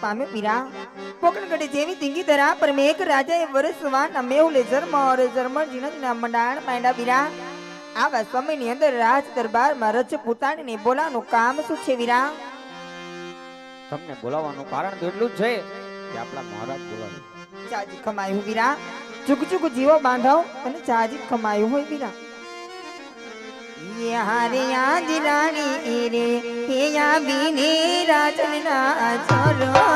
પામે પીરા. પોકણગઢે જેવી તિંગી ધરા પર મેઘ રાજાએ વરસવા નમે ઉલે જર્મ ઓર જર્મણ જીનજના મંડાણ માંડા વીરા આવા સમયની અંદર રાજ દરબારમાં રજ પોતાણીને બોલાનું કામ શું છે વીરા? તમને બોલાવવાનું કારણ તો છે કે આપણા મહારાજ બોલાવે. જાજી કમાયું વીરા. જુગ જુગ જીવો બાંધાવ અને જાજી કમાયું હોય વીરા. યાર રાણી રે યા બીને રાજના ચરો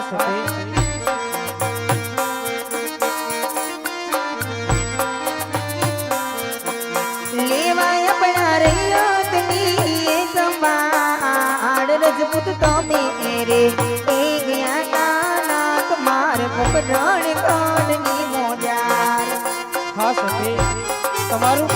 દાસ હતી રજપૂત તમે એરે એ ગયા કાના તમાર મુખ તમારું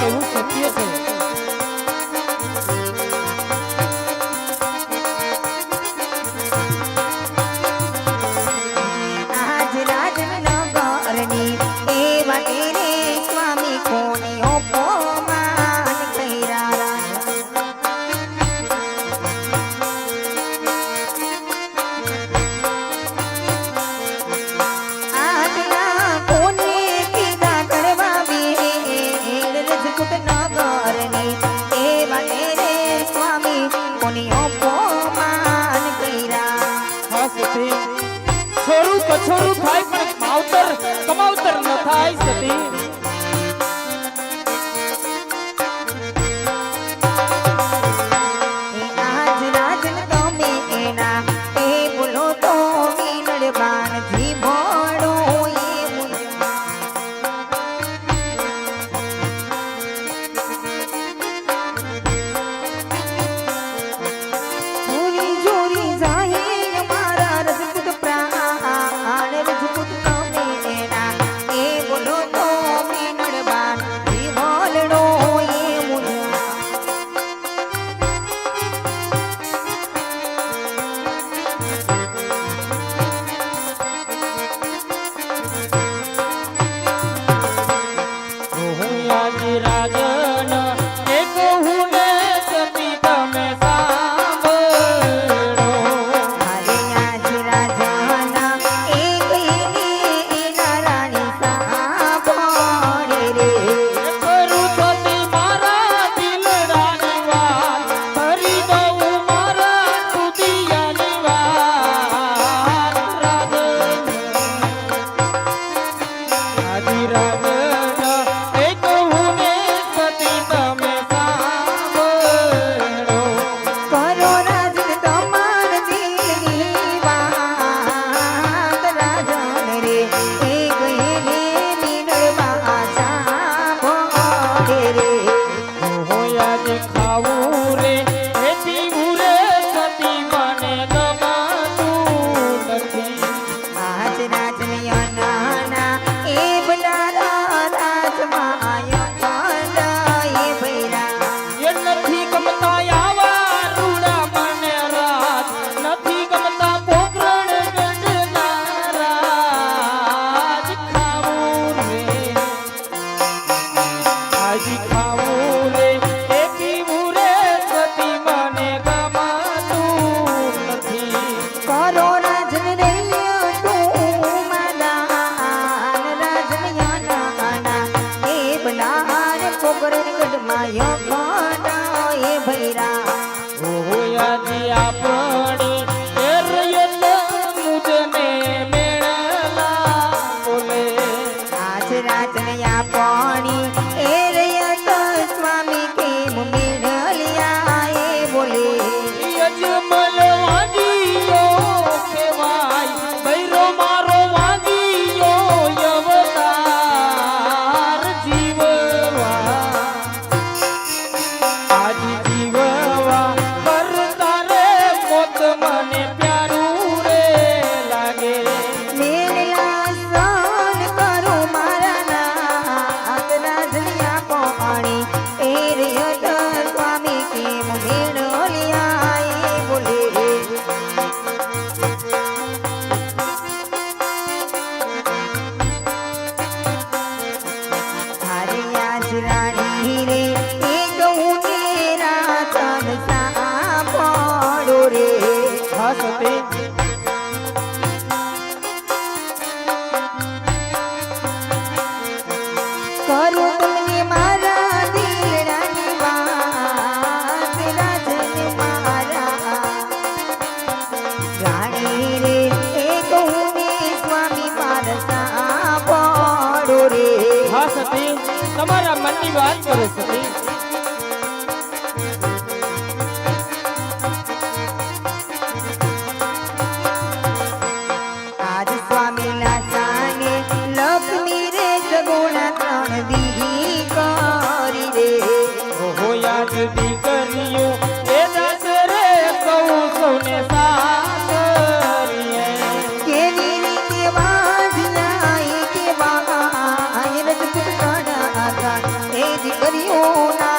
એ દીકરીઓ નાદ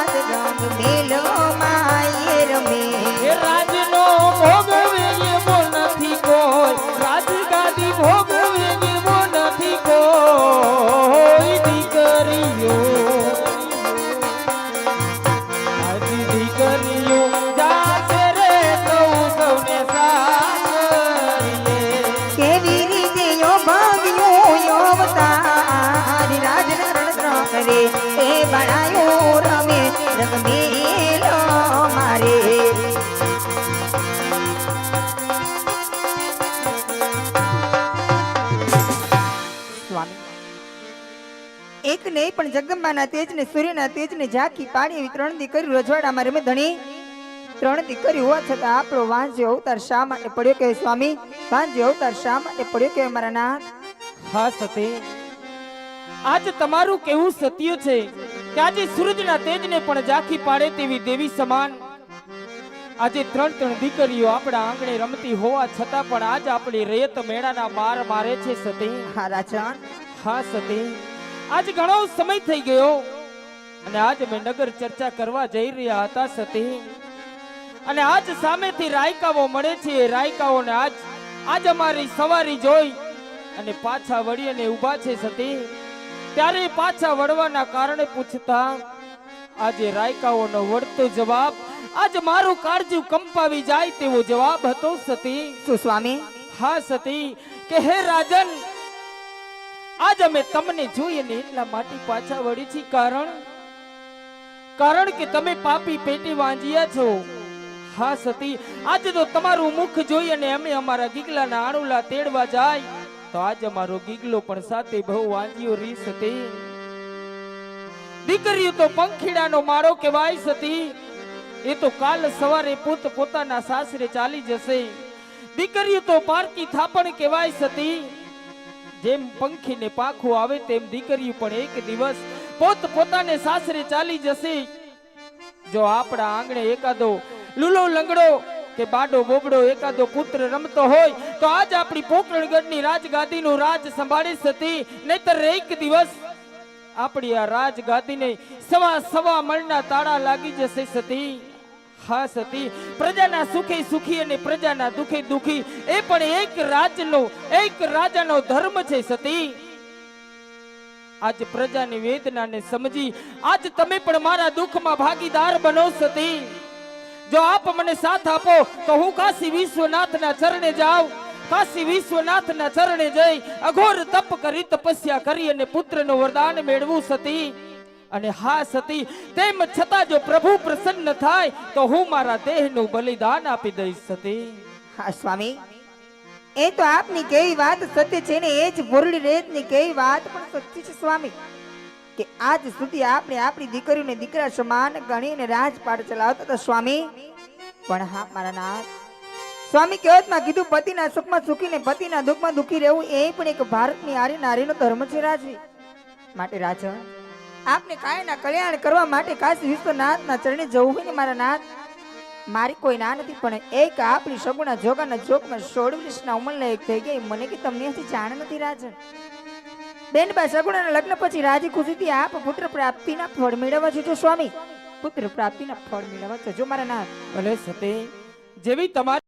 પણ જગદંબાના તેજને સૂર્યના તેજને ઝાંખી પાડી એવી ત્રણ દીકરી રજવાડામાં રમે ધણી. ત્રણ દીકરી હોવા છતાં આપણો વાંજ્ય અવતાર શા માટે પડ્યો કે સ્વામી? વાંજ્ય અવતાર શા માટે પડ્યો કે મારા નાથ? હા સતે. આજ તમારું કેવું સત્ય છે કે આજે સૂરજના તેજને પણ ઝાંખી પાડે તેવી દેવી સમાન. આજે ત્રણ ત્રણ દીકરીઓ આપણા આંગણે રમતી હોવા છતાં પણ આજ આપણી રેત મેળાના માર મારે છે સતી. હા રાજા. હા સતી. આજ ઘણો સમય થઈ ગયો અને આજ મેં નગર ચર્ચા કરવા જઈ રહ્યા હતા સતી. અને આજ સામેથી રાયકાઓ મળે છે. એ રાયકાઓને આજ આજ અમારી સવારી જોઈ અને પાછા વળી અને ઊભા છે સતી. ત્યારે પાછા વળવાના કારણે પૂછતા આજે રાયકાઓનો વળતો જવાબ આજ મારું કાળજી કંપાવી જાય તેવો જવાબ હતો સતી. શું સ્વામી? હા સતી કે હે રાજન આજ અમે તમને જોઈએ એટલા માટે પાછા વળી છી કારણ? કારણ કે તમે પાપી પેટી વાંજ્યા છો. હા, સતી. આજે તો તમારું મુખ જોઈ અને અમે અમારા ગીગલાના આણુલા તેડવા જાય. તો આજ અમારો ગીગલો પણ સાથે બહુ વાંજ્યો રી, સતી. દીકરીઓ તો પંખીડાનો માળો કહેવાય, સતી. એ તો કાલ સવારે પોત પોતાના સાસરે ચાલી જશે. દીકરીઓ તો પારકી થાપણ કહેવાય, સતી. જેમ પંખીને પાખું આવે તેમ દીકરી પણ એક દિવસ પોત પોતાને સાસરે ચાલી જશે. જો આપણા આંગણે એકાદો લૂલો લંગડો કે બાડો બોબડો એકાદો પુત્ર રમતો હોય, તો આજ આપણી પોકરણગઢની રાજગાદીનું રાજ સંભાળી હતી. નહીતર એક દિવસ આપણી આ રાજગાદીને સવા સવા મણના તાળા લાગી જશે સતી. હા હતી. પ્રજાના સુખી સુખી અને પ્રજાના દુખી દુખી. એ પણ એક રાજનો, એક રાજાનો ધર્મ છે સતી. આજ પ્રજાની વેદનાને સમજી, આજ તમે પણ મારા દુઃખમાં ભાગીદાર બનો સતી. જો આપ મને સાથ આપો, તો હું કાશી વિશ્વનાથના ચરણે જાઉં. કાશી વિશ્વનાથના ચરણે જઈ, અઘોર તપ કરી તપસ્યા કરી અને પુત્રનું વરદાન મેળવું સતી. અને હા સતી તેમ છતાં જો પ્રભુ પ્રસન્ન થાય, તો હું મારા દેહનું બલિદાન આપી દઈશ સતી. હા, સ્વામી. એ તો આપની કેવી વાત સત્ય છે ને, એ જ ભોરડી રેતની કેવી વાત પણ સત્ય છે, સ્વામી. કે આજ સુધી આપણે આપણી દીકરીઓને દીકરા સમાન ગણીને રાજપાટ ચલાવતા હતા, સ્વામી. પણ હા, મારા નાથ. સ્વામી કહેવતમાં કીધું, પતિના સુખમાં સુખી ને પતિના દુઃખમાં દુઃખી રહેવું એ પણ એક ભારતની આરી નારીનો ધર્મ છે રાજવી માટે રાજન આપને કાયના કલ્યાણ કરવા માટે કાશી વિશ્વનાથના ચરણે જવું હોય ને મારા નાથ? મારી કોઈ ના નથી, પણ એક આપણી સગુણા જોગાના જોગમાં સોળ વર્ષના ઉંમરના એક થઈ ગઈ મને કે તમને હજી જાણ નથી રાજન બેનબા સગુણાના લગ્ન પછી રાજી ખુશીથી આપ પુત્ર પ્રાપ્તિના ફળ મેળવવા જજો, સ્વામી. પુત્ર પ્રાપ્તિના ફળ મેળવવા જજો, મારા નાથ. ભલે સતે, જેવી તમારી